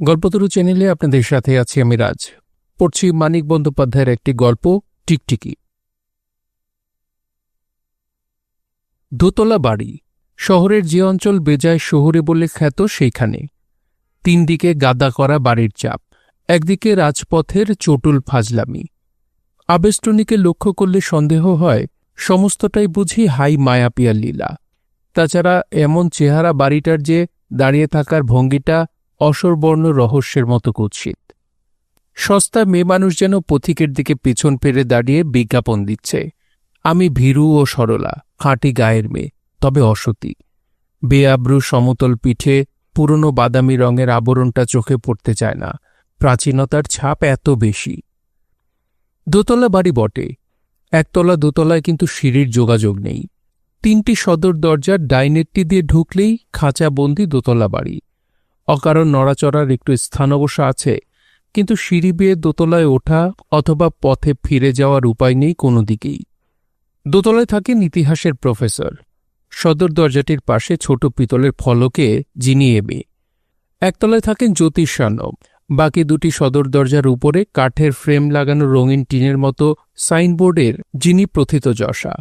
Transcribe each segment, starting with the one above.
গল্পতরু চ্যানেলে আপনাদের সাথে আছি আমি রাজ। পড়ছি মানিক বন্দ্যোপাধ্যায়ের একটি গল্প, টিকটিকি। দোতলা বাড়ি। শহরের যে অঞ্চল বেজায় শহরে বলে খ্যাত সেইখানে। তিন দিকে গাদা করা বাড়ির চাপ। একদিকে রাজপথের চটুল ফাজলামি। আবেষ্টনীকে লক্ষ্য করলে সন্দেহ হয়, সমস্তটাই বুঝি হাই মায়াপিয়ার লীলা। তাছাড়া এমন চেহারা বাড়িটার যে দাঁড়িয়ে থাকার ভঙ্গিটা অসরবর্ণ রহস্যের মতো কুৎসিত। সস্তা মেয়ে মানুষ যেন পথিকের দিকে পিছন ফেরে দাঁড়িয়ে বিজ্ঞাপন দিচ্ছে। আমি ভীরু ও সরলা, খাঁটি গায়ের মেয়ে, তবে অসতী। বেআব্রু সমতল পিঠে পুরনো বাদামি রঙের আবরণটা চোখে পড়তে চায় না। প্রাচীনতার ছাপ এত বেশি। দোতলা বাড়ি বটে। একতলা দোতলায় কিন্তু সিঁড়ির যোগাযোগ নেই। তিনটি সদর দরজার ডাইনেটটি দিয়ে ঢুকলেই খাঁচাবন্দি দোতলা বাড়ি। অকারণ নড়াচড়ার একটু স্থান অবশ্য আছে, কিন্তু সিঁড়ি বেয়ে দোতলায় ওঠা অথবা পথে ফিরে যাওয়ার উপায় নেই কোনো দিকেই। দোতলায় থাকেন ইতিহাসের প্রফেসর। সদর দরজাটির পাশে ছোট পিতলের ফলকে যিনি এবে একতলায় থাকেন জ্যোতিষানব। বাকি দুটি সদর দরজার উপরে কাঠের ফ্রেম লাগানো রঙিন টিনের মতো সাইনবোর্ডের যিনি প্রথিত প্রথিতযশা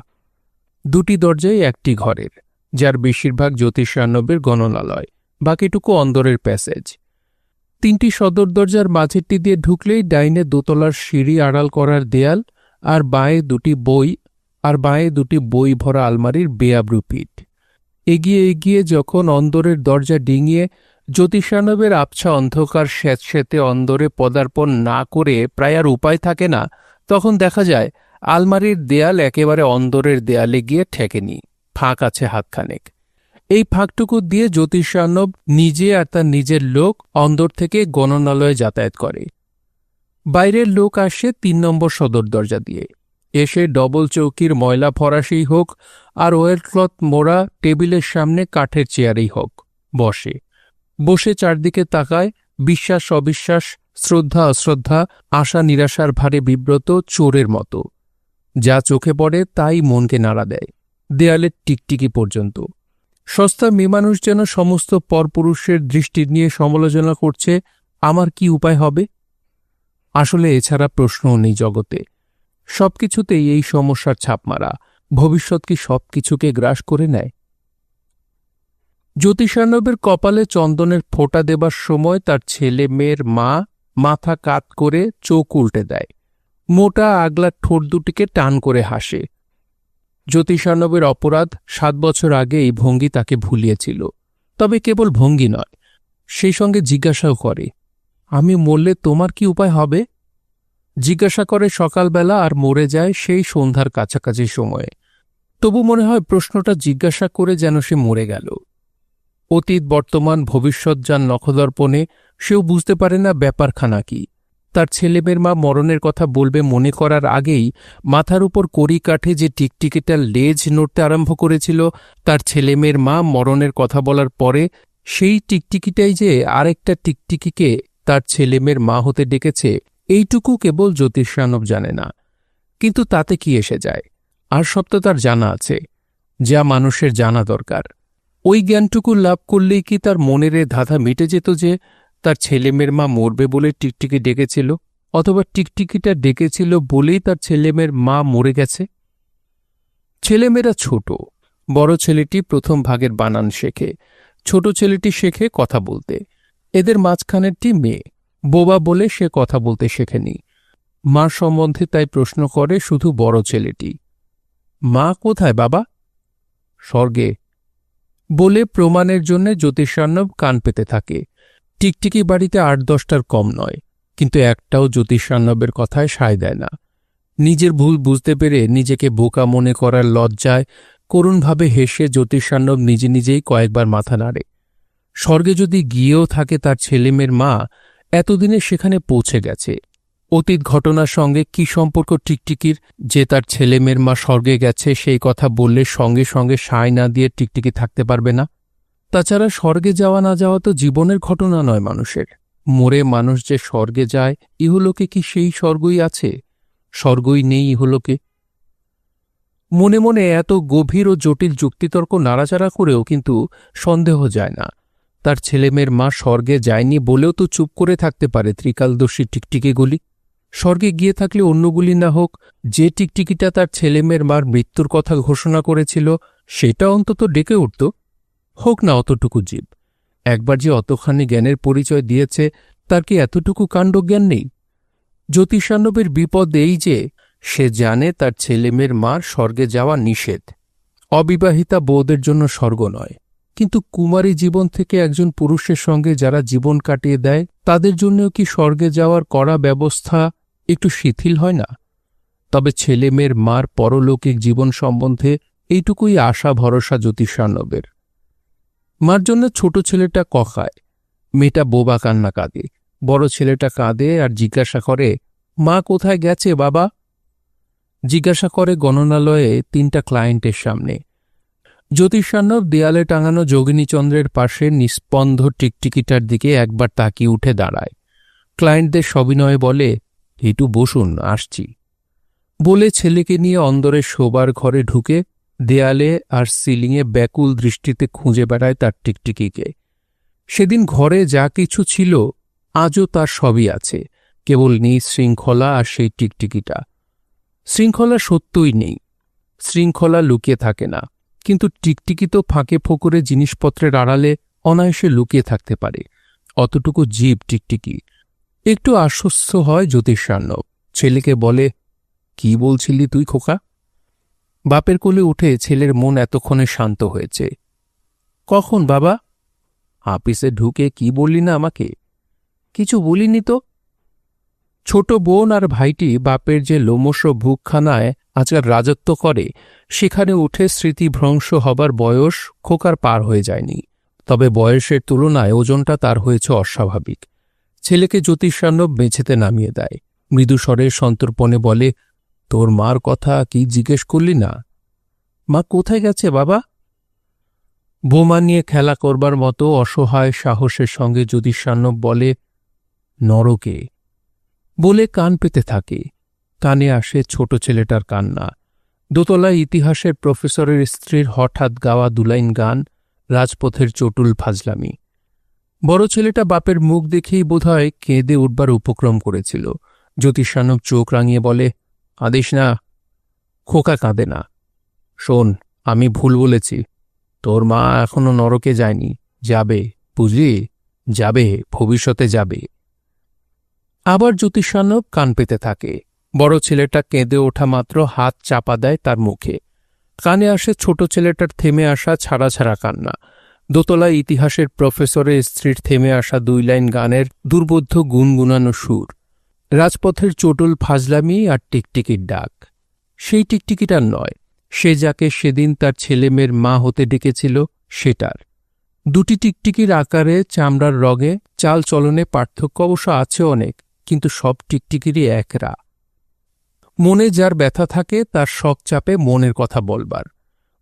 দুটি দরজাই একটি ঘরের, যার বেশিরভাগ জ্যোতিষানবের গণনালয়। বাকিটুকু অন্দরের প্যাসেজ। তিনটি সদর দরজার মাঝেরটি দিয়ে ঢুকলেই ডাইনে দোতলার সিঁড়ি আড়াল করার দেয়াল আর বাঁয়ে দুটি বই আর বাঁয়ে দুটি বই ভরা আলমারির বেয়াব্রু এগিয়ে এগিয়ে যখন অন্দরের দরজা ডিঙিয়ে জ্যোতিষানবের আবছা অন্ধকার স্যাঁতস্যাঁতে অন্দরে পদার্পণ না করে প্রায় আর উপায় থাকে না, তখন দেখা যায় আলমারির দেয়াল একেবারে অন্দরের দেয়ালে গিয়ে ঠেকেনি, ফাঁক আছে হাতখানেক। এই ফাঁকটুকু দিয়ে জ্যোতিষানব নিজে আর তার নিজের লোক অন্দর থেকে গণনালয়ে যাতায়াত করে। বাইরের লোক আসে তিন নম্বর সদর দরজা দিয়ে। এসে ডবল চৌকির ময়লা ফরাসেই হোক আর ওয়েলক্লথ মোড়া টেবিলের সামনে কাঠের চেয়ারেই হোক। বসে। বসে চারদিকে তাকায় বিশ্বাস, অবিশ্বাস, শ্রদ্ধা, অশ্রদ্ধা, আশা, নিরাশার ভারে বিব্রত চোরের মতো। যা চোখে পড়ে তাই মনকে নাড়া দেয়। দেয়ালের টিকটিকি পর্যন্ত। সস্তা মেয়ে মানুষ যেন সমস্ত পরপুরুষের দৃষ্টি নিয়ে সমালোচনা করছে, আমার কি উপায় হবে? আসলে এছাড়া প্রশ্নও নেই জগতে। সবকিছুতেই এই সমস্যার ছাপ মারা। ভবিষ্যৎ কি সবকিছুকে গ্রাস করে নেয়? জ্যোতিষানবের কপালে চন্দনের ফোঁটা দেবার সময় তার ছেলে মেয়ের মা মাথা কাত করে চোখ উল্টে দেয়। মোটা আগলার ঠোঁট দুটিকে টান করে হাসে। জ্যোতিষানবের অপরাধ সাত বছর আগে এই ভঙ্গি তাকে ভুলিয়েছিল। তবে কেবল ভঙ্গি নয়, সেই সঙ্গে জিজ্ঞাসাও করে, আমি মরলে তোমার কি উপায় হবে? জিজ্ঞাসা করে সকালবেলা আর মরে যায় সেই সন্ধ্যার কাছাকাছি সময়ে। তবু মনে হয় প্রশ্নটা জিজ্ঞাসা করে যেন সে মরে গেল। অতীত, বর্তমান, ভবিষ্যৎ যান নখদর্পণে সেও বুঝতে পারে না ব্যাপারখানা কি। তার ছেলেমেয়ের মা মরণের কথা বলবে মনে করার আগেই মাথার উপর কড়ি কাঠে যে টিকটিকিটার লেজ নড়তে আরম্ভ করেছিল, তার ছেলেমেয়ের মা মরণের কথা বলার পরে সেই টিকটিকিটাই যে আরেকটা টিকটিকিকে তার ছেলেমেয়ের মা হতে ডেকেছে, এইটুকু কেবল জ্যোতিষানব জানে না। কিন্তু তাতে কি এসে যায়? আর সব তো তার জানা আছে, যা মানুষের জানা দরকার। ওই জ্ঞানটুকু লাভ করলেই কি তার মনের ধাঁধা মিটে যেত যে তার ছেলেমেয়ের মা মরবে বলে টিকটিকি ডেকেছিল, অথবা টিকটিকিটা ডেকেছিল বলেই তার ছেলেমেয়ের মা মরে গেছে? ছেলেমেয়েরা ছোট। বড় ছেলেটি প্রথম ভাগের বানান শেখে। ছোট ছেলেটি শেখে কথা বলতে। এদের মাঝখানেরটি মেয়ে। বোবা বলে সে কথা বলতে শেখেনি। মা সম্বন্ধে তাই প্রশ্ন করে শুধু বড় ছেলেটি। মা কোথায় বাবা? স্বর্গে। বলে প্রমাণের জন্য জ্যোতিষান্নব কান পেতে থাকে। টিকটিকি বাড়িতে আট দশটার কম নয়, কিন্তু একটাও জ্যোতিষান্নবের কথায় সায় দেয় না। নিজের ভুল বুঝতে পেরে নিজেকে বোকা মনে করার লজ্জায় করুণভাবে হেসে জ্যোতিষান্নব নিজে নিজেই কয়েকবার মাথা নাড়ে। স্বর্গে যদি গিয়েও থাকে তার ছেলেমেয়ের মা, এতদিনে সেখানে পৌঁছে গেছে। অতীত ঘটনার সঙ্গে কি সম্পর্ক টিকটিকির? যে তার ছেলেমেয়ের মা স্বর্গে গেছে, সেই কথা বললে সঙ্গে সঙ্গে সায় না দিয়ে টিকটিকি থাকতে পারবে না। তাছাড়া স্বর্গে যাওয়া না যাওয়া তো জীবনের ঘটনা নয় মানুষের। মরে মানুষ যে স্বর্গে যায়, ইহলোকে কি সেই স্বর্গই আছে? স্বর্গই নেই ইহলোকে। মনে মনে এত গভীর ও জটিল যুক্তিতর্ক নাড়াচাড়া করেও কিন্তু সন্দেহ যায় না। তার ছেলেমেয়ের মা স্বর্গে যায়নি বলেও তো চুপ করে থাকতে পারে ত্রিকালদর্শী টিকটিকিগুলি স্বর্গে গিয়ে থাকলে অন্যগুলি না হোক, যে টিকটিকিটা তার ছেলেমেয়ের মার মৃত্যুর কথা ঘোষণা করেছিল, সেটা অন্তত ডেকে উঠত। হোক না অতটুকু জীব। একবার যে অতখানি জ্ঞানের পরিচয় দিয়েছে, তার কি এতটুকু কাণ্ডজ্ঞান নেই? জ্যোতিষান্নবের বিপদ এই যে, সে জানে তার ছেলেমেয়ের মার স্বর্গে যাওয়া নিষেধ। অবিবাহিতা বৌদের জন্য স্বর্গ নয়। কিন্তু কুমারী জীবন থেকে একজন পুরুষের সঙ্গে যারা জীবন কাটিয়ে দেয়, তাদের জন্যও কি স্বর্গে যাওয়ার কড়া ব্যবস্থা একটু শিথিল হয় না? তবে ছেলেমেয়ের মার পরলৌকিক জীবন সম্বন্ধে এইটুকুই আশা ভরসা জ্যোতিষান্নবের। মার জন্য ছোট ছেলেটা কখায় মেয়েটা বোবা কান্না কাঁদে। বড় ছেলেটা কাঁদে আর জিজ্ঞাসা করে, মা কোথায় গেছে বাবা? জিজ্ঞাসা করে গণনালয়ে তিনটা ক্লায়েন্টের সামনে। জ্যোতিষান্নব দেয়ালে টাঙানো যোগিনীচন্দ্রের পাশে নিস্পন্ধ টিকটিকিটার দিকে একবার তাকিয়ে উঠে দাঁড়ায়। ক্লায়েন্টদের সবিনয়ে বলে, একটু বসুন, আসছি। বলে ছেলেকে নিয়ে অন্দরের শোবার ঘরে ঢুকে দেয়ালে আর সিলিংয়ে ব্যাকুল দৃষ্টিতে খুঁজে বেড়ায় তার টিকটিকিকে। সেদিন ঘরে যা কিছু ছিল, আজও তার সবই আছে, কেবল নেই শৃঙ্খলা আর সেই টিকটিকিটা। শৃঙ্খলা সত্যই নেই, শৃঙ্খলা লুকিয়ে থাকে না, কিন্তু টিকটিকি তো ফাঁকে ফোকরে জিনিসপত্রের আড়ালে অনায়াসে লুকিয়ে থাকতে পারে, অতটুকু জীব টিকটিকি। একটু আশ্বস্ত হয় জ্যোতিষার্ণব ছেলেকে বলে, কি বলছিলি তুই খোকা? বাপের কোলে উঠে ছেলের মন এতক্ষণে শান্ত হয়েছে। কখন, বাবা? আপিসে ঢুকে কি বললি না আমাকে? কিছু বলিনি তো? ছোট বোন আর ভাইটি বাপের যে লোমস ভুকখানায় আজকাল রাজত্ব করে, সেখানে উঠে স্মৃতিভ্রংশ হবার বয়স খোকার পার হয়ে যায়নি। তবে বয়সের তুলনায় ওজনটা তার হয়েছে অস্বাভাবিক। ছেলেকে জ্যোতিষান্নব মেঝেতে নামিয়ে দেয়। মৃদুস্বরে সন্তর্পণে বলে তোর মার কথা কি জিজ্ঞেস করলি না? মা কোথায় গেছে বাবা? বোমা নিয়ে খেলা করবার মতো অসহায় সাহসের সঙ্গে জ্যোতিষান্নব বলে, নরকে। বলে কান পেতে থাকে। কানে আসে ছোট ছেলেটার কান্না। দোতলায় ইতিহাসের প্রফেসরের স্ত্রীর হঠাৎ গাওয়া দুলাইন গান, রাজপথের চটুল ফাজলামি। বড় ছেলেটা বাপের মুখ দেখেই বোধহয় কেঁদে উঠবার উপক্রম করেছিল। জ্যোতিষানব চোখ রাঙিয়ে বলে আদিস না, খোকা কাঁদে না। শোন, আমি ভুল বলেছি। তোর মা এখনও নরকে যায়নি। যাবে, বুঝলি? যাবে, ভবিষ্যতে যাবে। আবার জ্যোতিষানব কান পেতে থাকে। বড় ছেলেটা কেঁদে ওঠা মাত্র হাত চাপা দেয় তার মুখে। কানে আসে ছোট ছেলেটার থেমে আসা ছাড়া ছাড়া কান্না। দোতলায় ইতিহাসের প্রফেসরের স্ত্রীর থেমে আসা দুই লাইন গানের দুর্বোধ্য গুনগুনানো সুর। রাজপথের চটুল ফাজলামি আর টিকটিকির ডাক। সেই টিকটিকিটার নয়, সে যাকে সেদিন তার ছেলেমেয়ের মা হতে ডেকেছিল সেটার দুটি টিকটিকির আকারে, চামড়ার রগে, চাল চলনে পার্থক্য অবশ্য আছে অনেক, কিন্তু সব টিকটিকিরই একরা। মনে যার ব্যথা থাকে, তার শখ চাপে মনের কথা বলবার।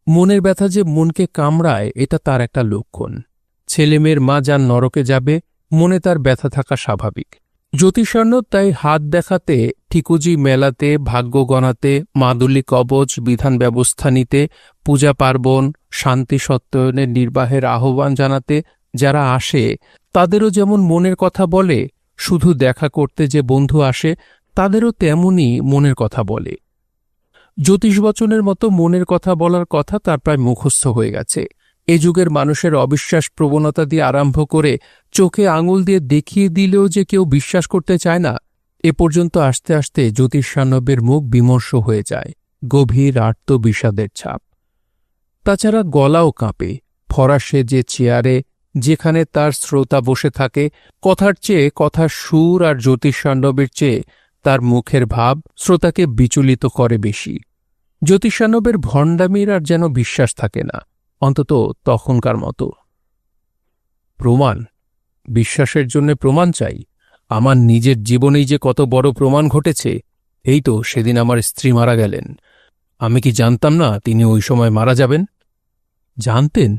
মনের ব্যথা যে মনকে কামড়ায়, এটা তার একটা লক্ষণ। ছেলেমেয়ের মা যার নরকে যাবে, মনে তার ব্যথা থাকা স্বাভাবিক। জ্যোতিষার্ণ তাই হাত দেখাতে, ঠিকুজি মেলাতে, ভাগ্য গণাতে, মাদুলি কবচ, বিধান ব্যবস্থা নিতে, পূজা পার্বণ, শান্তি সত্যায়নের নির্বাহের আহ্বান জানাতে যারা আসে, তাদেরও যেমন মনের কথা বলে, শুধু দেখা করতে যে বন্ধু আসে, তাদেরও তেমনই মনের কথা বলে। জ্যোতিষবচনের মতো মনের কথা বলার কথা তার প্রায় মুখস্থ হয়ে গেছে। এ যুগের মানুষের অবিশ্বাস প্রবণতা দিয়ে আরম্ভ করে চোখে আঙুল দিয়ে দেখিয়ে দিলেও যে কেউ বিশ্বাস করতে চায় না, এ পর্যন্ত আসতে আসতে জ্যোতিষান্নবের মুখ বিমর্ষ হয়ে যায়, গভীর আর্ত বিষাদের ছাপ। তাছাড়া গলাও কাঁপে, ফরাসে যে চেয়ারে, যেখানে তার শ্রোতা বসে থাকে, কথার চেয়ে কথার সুর আর জ্যোতিষান্নবের চেয়ে তার মুখের ভাব শ্রোতাকে বিচলিত করে বেশি। জ্যোতিষানবের ভণ্ডামির আর যেন বিশ্বাস থাকে না। অন্তত তখনকার মতো। প্রমাণ, বিশ্বাসের জন্য প্রমাণ চাই। আমার নিজের জীবনেই যে কত বড় প্রমাণ ঘটেছে, এই তো সেদিন আমার স্ত্রী মারা গেলেন। আমি কি জানতাম না তিনি ওই সময় মারা যাবেন? জানতেন?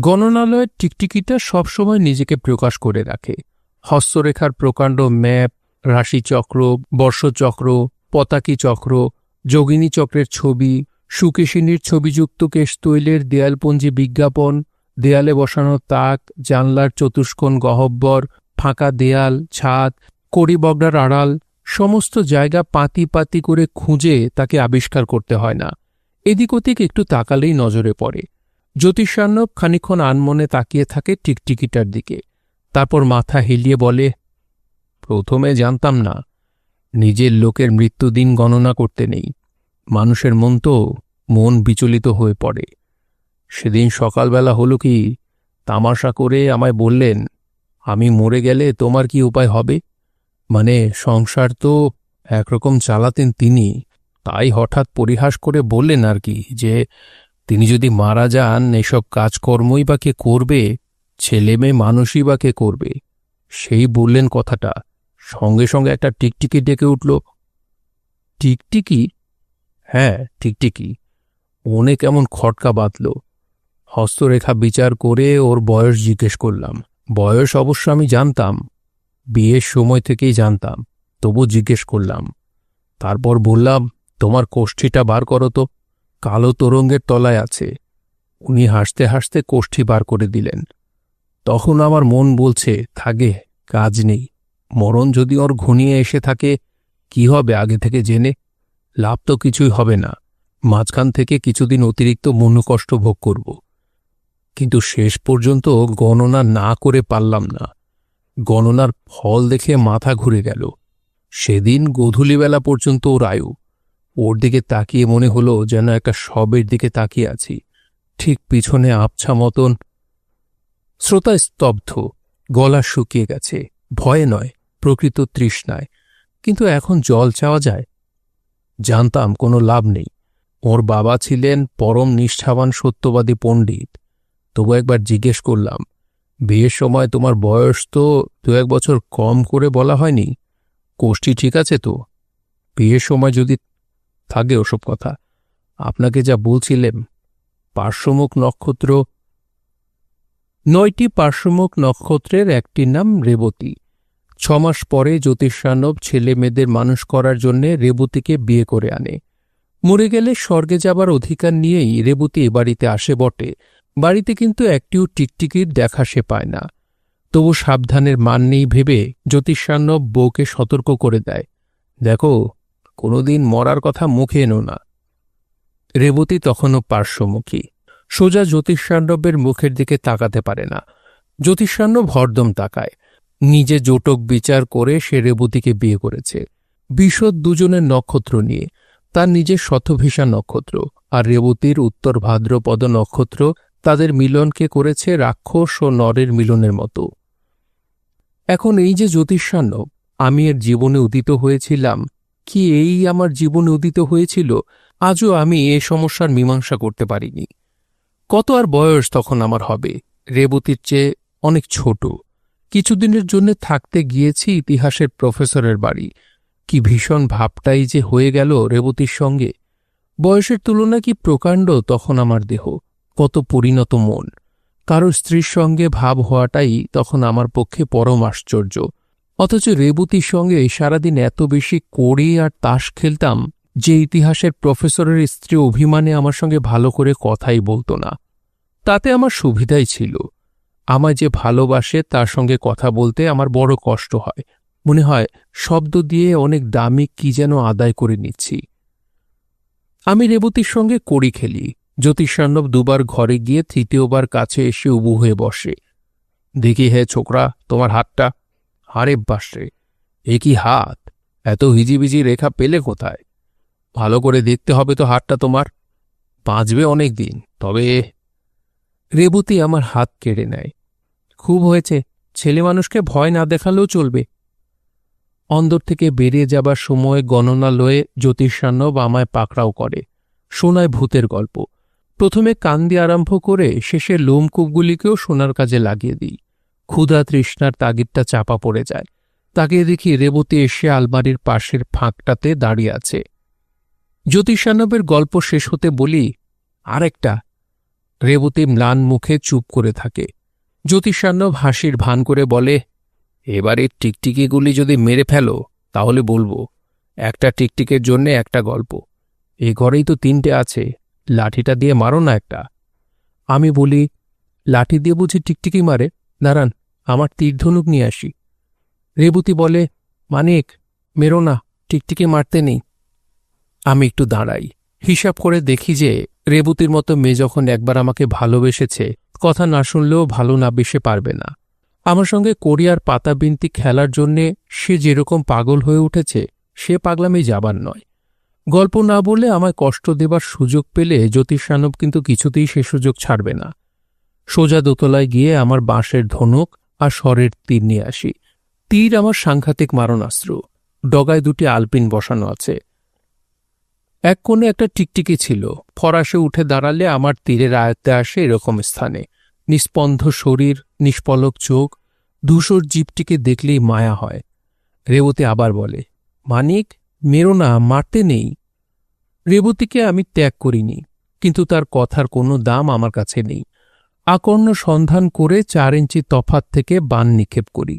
গণনালয়ের টিকটিকিটা সবসময় নিজেকে প্রকাশ করে রাখে। হস্তরেখার প্রকাণ্ড ম্যাপ রাশিচক্র বর্ষচক্র, পতাকি চক্র, যোগিনী চক্রের ছবি সুকেশিনীর ছবিযুক্ত কেশ তৈলের দেয়ালপঞ্জি বিজ্ঞাপন, দেয়ালে বসানো তাক, জানলার চতুষ্কোণ গহব্বর, ফাঁকা দেয়াল, ছাদ কড়িবগড়ার আড়াল, সমস্ত জায়গা পাতি পাতি করে খুঁজে তাকে আবিষ্কার করতে হয় না। এদিক ওদিক একটু তাকালেই নজরে পড়ে। জ্যোতিষান্নব খানিক্ষণ আনমনে তাকিয়ে থাকে টিকটিকিটার দিকে। তারপর মাথা হেলিয়ে বলে, প্রথমে জানতাম না, নিজের লোকের মৃত্যুদিন গণনা করতে নেই। মানুষের মন তো মন বিচলিত হয়ে পড়ে। সেদিন সকালবেলা হলো কি, তামাশা করে আমায় বললেন, আমি মরে গেলে তোমার কি উপায় হবে? মানে সংসার তো একরকম চালাতেন তিনি। তাই হঠাৎ পরিহাস করে বললেন আর কি, যে তিনি যদি মারা যান, এসব কাজকর্মই বা কে করবে ছেলে মেয়ে মানুষই বা কে করবে? সেই বললেন কথাটা। সঙ্গে সঙ্গে একটা টিকটিকি ডেকে উঠল। টিকটিকি? হ্যাঁ টিকটিকি মনে কেমন খটকা বাঁধল। হস্তরেখা বিচার করে ওর বয়স জিজ্ঞেস করলাম। বয়স অবশ্য আমি জানতাম। বিয়ের সময় থেকেই জানতাম। তবু জিজ্ঞেস করলাম। তারপর বললাম, তোমার কোষ্ঠীটা বার করো তো। কালো তরঙ্গের তলায় আছে। উনি হাসতে হাসতে কোষ্ঠী বার করে দিলেন। তখন আমার মন বলছে, থাকে, কাজ নেই। মরণ যদি ওর ঘনিয়ে এসে থাকে, কি হবে আগে থেকে জেনে? লাভ তো কিছুই হবে না। মাঝখান থেকে কিছুদিন অতিরিক্ত মনোকষ্ট ভোগ করব। কিন্তু শেষ পর্যন্ত গণনা না করে পারলাম না। গণনার ফল দেখে মাথা ঘুরে গেল। সেদিন গধূলিবেলা পর্যন্ত ওর আয়ু। ওর দিকে তাকিয়ে মনে হলো যেন একটা সবের দিকে তাকিয়ে আছি। ঠিক পিছনে আবছা মতন শ্রোতা স্তব্ধ। গলা শুকিয়ে গেছে। ভয়ে নয়, প্রকৃত তৃষ্ণায়। কিন্তু এখন জল চাওয়া যায়? জানতাম কোনো লাভ নেই। ওর বাবা ছিলেন পরম নিষ্ঠাবান সত্যবাদী পণ্ডিত। তবু একবার জিজ্ঞেস করলাম, বিয়ের সময় তোমার বয়স তো দু এক বছর কম করে বলা হয়নি? কোষ্ঠী ঠিক আছে তো? বিয়ের সময় যদি থাকে ওসব কথা, আপনাকে যা বলছিলেন পার্শ্বমুখ নক্ষত্র, নয়টি পার্শ্বমুখ নক্ষত্রের একটির নাম রেবতী। ছমাস পরে জ্যোতিষানব ছেলে মেয়েদের মানুষ করার জন্যে রেবতীকে বিয়ে করে আনে। মরে গেলে স্বর্গে যাবার অধিকার নিয়েই রেবতী এ বাড়িতে আসে বটে। বাড়িতে কিন্তু একটিও টিকটিকির দেখা সে পায় না। তবু সাবধানের মান নেই ভেবে জ্যোতিষান্নব বউকে সতর্ক করে দেয়। দেখো, কোনোদিন মরার কথা মুখে এনো না। রেবতী তখনও পার্শ্বমুখী। সোজা জ্যোতিষান্নবের মুখের দিকে তাকাতে পারে না। জ্যোতিষান্নব হরদম তাকায়। নিজে জোটক বিচার করে সে রেবতীকে বিয়ে করেছে। বিশদ দুজনের নক্ষত্র নিয়ে, তার নিজের শতভিসা নক্ষত্র আর রেবতীর উত্তর ভাদ্রপদ নক্ষত্র তাদের মিলনকে করেছে রাক্ষস ও নরের মিলনের মতো। এখন এই যে জ্যোতিষান্নব আমি এর জীবনে উদিত হয়েছিলাম, কি এই আমার জীবনে উদিত হয়েছিল, আজও আমি এ সমস্যার মীমাংসা করতে পারিনি। কত আর বয়স তখন আমার হবে, রেবতীর চেয়ে অনেক ছোট। কিছুদিনের জন্য থাকতে গিয়েছি ইতিহাসের প্রফেসরের বাড়ি। কি ভীষণ ভাবটাই যে হয়ে গেল রেবতীর সঙ্গে। বয়সের তুলনা কি প্রকাণ্ড তখন আমার দেহ। কত পরিণত মন। কারও স্ত্রীর সঙ্গে ভাব হওয়াটাই তখন আমার পক্ষে পরম আশ্চর্য। অথচ রেবতীর সঙ্গে সারাদিন এত বেশি কড়ি আর তাস খেলতাম যে ইতিহাসের প্রফেসরের স্ত্রী অভিমানে আমার সঙ্গে ভালো করে কথাই বলতো না। তাতে আমার সুবিধাই ছিল। আমায় যে ভালোবাসে তার সঙ্গে কথা বলতে আমার বড় কষ্ট হয়। মনে হয়, শব্দ দিয়ে অনেক দামি কি যেন আদায় করে নিচ্ছি। আমি রেবতীর সঙ্গে কড়ি খেলি। জ্যোতিষান্নব দুবার ঘরে গিয়ে তৃতীয়বার কাছে এসে উবু হয়ে বসে। দেখি হে ছোকরা, তোমার হাতটা? হারে বাসরে এ কি হাত? এত হিজিবিজি রেখা পেলে কোথায়? ভালো করে দেখতে হবে তো হাতটা তোমার। বাঁচবে অনেক দিন তবে রেবতী আমার হাত কেড়ে নেয়। খুব হয়েছে, ছেলে মানুষকে ভয় না দেখালেও চলবে। অন্দর থেকে বেরিয়ে যাবার সময় গণনা লয়ে জ্যোতিষান্নব আমায় পাকড়াও করে শোনায় ভূতের গল্প। প্রথমে কান দিয়ে আরম্ভ করে শেষে লোমকূপগুলিকেও সোনার কাজে লাগিয়ে দিই। ক্ষুধা তৃষ্ণার তাগিদটা চাপা পড়ে যায়। তাকে দেখি রেবতী এসে আলমারির পাশের ফাঁকটাতে দাঁড়িয়ে আছে। জ্যোতিষানবের গল্প শেষ হতে বলি, আরেকটা। রেবতী ম্লান মুখে চুপ করে থাকে। জ্যোতিষান্নব হাসির ভান করে বলে, এবারে টিকটিকিগুলি যদি মেরে ফেলো, তাহলে বলব, একটা টিকটিকের জন্য একটা গল্প। এ ঘরেই তো তিনটে আছে, লাঠিটা দিয়ে মারো না একটা। আমি বলি, লাঠি দিয়ে বুঝি টিকটিকি মারে? দাঁড়ান, আমার তীর ধনুক নিয়ে আসি। রেবতী বলে, মানিক, মেরো না, টিকটিকি মারতে নেই। আমি একটু দাঁড়াই। হিসাব করে দেখি যে রেবতীর মতো মেয়ে যখন একবার আমাকে ভালোবেসেছে কথা না শুনলেও ভালো না বেসে পারবে না। আমার সঙ্গে কোরিয়ার পাতা বিনতি খেলার জন্যে সে যেরকম পাগল হয়ে উঠেছে, সে পাগলামি যাবার নয়। গল্প না বলে আমায় কষ্ট দেবার সুযোগ পেলে জ্যোতিষানব কিন্তু কিছুতেই সে সুযোগ ছাড়বে না। সোজা দোতলায় গিয়ে আমার বাঁশের ধনুক আর স্বরের তীর নিয়ে আসি। তীর আমার সাংঘাতিক মারণাস্ত্র। ডগায় দুটি আলপিন বসানো আছে। এক কোণে একটা টিকটিকি ছিল। ফরাসে উঠে দাঁড়ালে আমার তীরের আয়ত্তে আসে এরকম স্থানে। নিস্পন্ধ শরীর, নিষ্পলক চোখ, ধূসর জীবটিকে দেখলেই মায়া হয়। রেবতী আবার বলে, মানিক, মেরো না, মারতে নেই। রেবতীকে আমি ত্যাগ করিনি, কিন্তু তার কথার কোনো দাম আমার কাছে নেই। আকর্ণ সন্ধান করে চার ইঞ্চি তফাত থেকে বান নিক্ষেপ করি।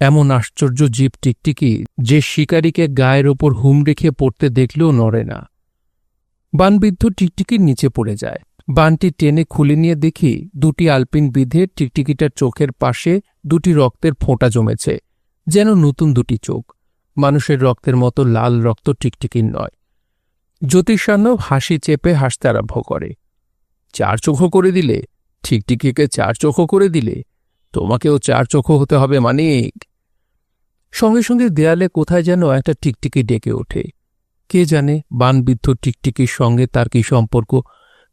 এমন আশ্চর্য জীব টিকটিকি যে শিকারীকে গায়ের ওপর হুম রেখে পড়তে দেখলেও নড়ে না। বানবিদ্ধ টিকটিকির নিচে পড়ে যায়। বানটি টেনে খুলে নিয়ে দেখি দুটি আলপিন বিধে টিকটিকিটার চোখের পাশে দুটি রক্তের ফোঁটা জমেছে, যেন নতুন দুটি চোখ। মানুষের রক্তের মতো লাল রক্ত টিকটিকির নয়। জ্যোতিষান্নব হাসি চেপে হাসতে আরম্ভ করে। চার চোখো করে দিলে ঠিকটিকিকে চার চোখো করে দিলে, তোমাকেও চার চোখো হতে হবে মানিক। সঙ্গে সঙ্গে দেয়ালে কোথায় যেন একটা টিকটিকি ডেকে ওঠে। কে জানে বানবিদ্ধ টিকটিকির সঙ্গে তার কি সম্পর্ক?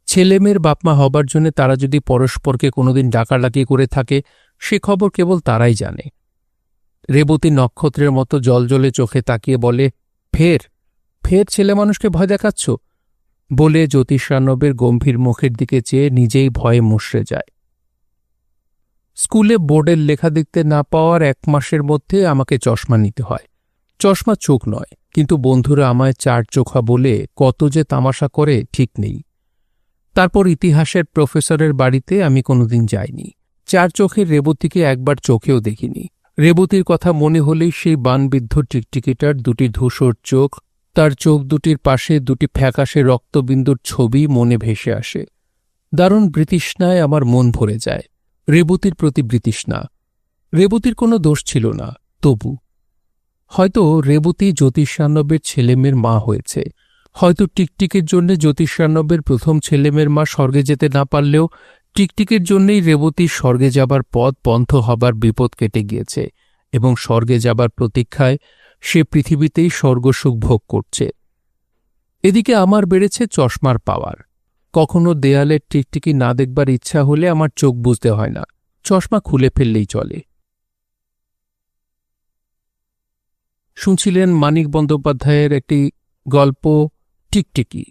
ছেলেমেয়ের বাপমা হবার জন্য তারা যদি পরস্পরকে কোনোদিন ডাকাডাকি করে থাকে, সে খবর কেবল তারাই জানে। রেবতী নক্ষত্রের মতো জলজলে চোখে তাকিয়ে বলে, ফের ফের ছেলে মানুষকে ভয় দেখাচ্ছ? বলে জ্যোতিষানবের গম্ভীর মুখের দিকে চেয়ে নিজেই ভয়ে মুশড়ে যায়। স্কুলে বোর্ডের লেখা দেখতে না পাওয়ার এক মাসের মধ্যে আমাকে চশমা নিতে হয়। চশমা চোখ নয়, কিন্তু বন্ধুরা আমায় চার চোখা বলে কত যে তামাশা করে ঠিক নেই। তারপর ইতিহাসের প্রফেসরের বাড়িতে আমি কোনোদিন যাইনি। চার চোখের রেবতীকে একবার চোখেও দেখিনি। রেবতীর কথা মনে হলেই সেই বানবিদ্ধ টিকটিকিটার দুটি ধূসর চোখ, তার চোখ দুটির পাশে দুটি ফ্যাকাশে রক্তবিন্দুর ছবি মনে ভেসে আসে। দারুণ বৃতৃষ্ণায় আমার মন ভরে যায়। রেবতীর প্রতি বৃতৃষ্ণা। রেবতীর কোনো দোষ ছিল না, তবু হয়তো রেবতী জ্যোতিষান্নবের ছেলেমেয়ের মা হয়েছে। হয়তো টিকটিকের জন্য জ্যোতিষান্নবের প্রথম ছেলেমেয়ের মা স্বর্গে যেতে না পারলেও টিকটিকের জন্যই রেবতীর স্বর্গে যাবার পথ বন্ধ হবার বিপদ কেটে গিয়েছে এবং স্বর্গে যাবার প্রতীক্ষায় সে পৃথিবীতেই স্বর্গসুখ ভোগ করছে। এদিকে আমার বেড়েছে চশমার পাওয়ার। কখনো দেয়ালের টিকটিকি না দেখবার ইচ্ছা হলে আমার চোখ বুঝতে হয় না। চশমা খুলে ফেললেই চলে। শুনছিলেন মানিক বন্দ্যোপাধ্যায়ের একটি গল্প, টিকটিকি।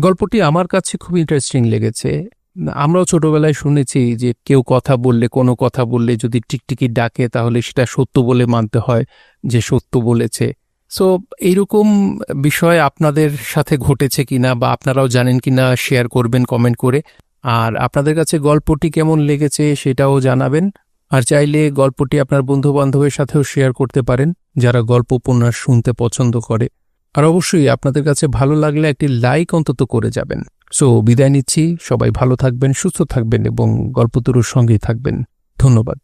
গল্পটি আমার কাছে খুব ইন্টারেস্টিং লেগেছে। আমরাও ছোটবেলায় শুনেছি যে কেউ কথা বললে, কোনো কথা বললে যদি টিকটিকি ডাকে, তাহলে সেটা সত্য বলে মানতে হয় যে সত্য বলেছে। সো এইরকম বিষয় আপনাদের সাথে ঘটেছে কিনা বা আপনারাও জানেন কিনা শেয়ার করবেন কমেন্ট করে। আর আপনাদের কাছে গল্পটি কেমন লেগেছে সেটাও জানাবেন। আর চাইলে গল্পটি আপনার বন্ধু বান্ধবের সাথেও শেয়ার করতে পারেন। যারা গল্প উপন্যাস শুনতে পছন্দ করে, আর অবশ্যই আপনাদের কাছে ভালো লাগলে একটি লাইক অন্তত করে যাবেন। সো, বিদায় নিচ্ছি, সবাই ভালো থাকবেন, সুস্থ থাকবেন এবং গল্পতরুর সঙ্গেই থাকবেন। ধন্যবাদ।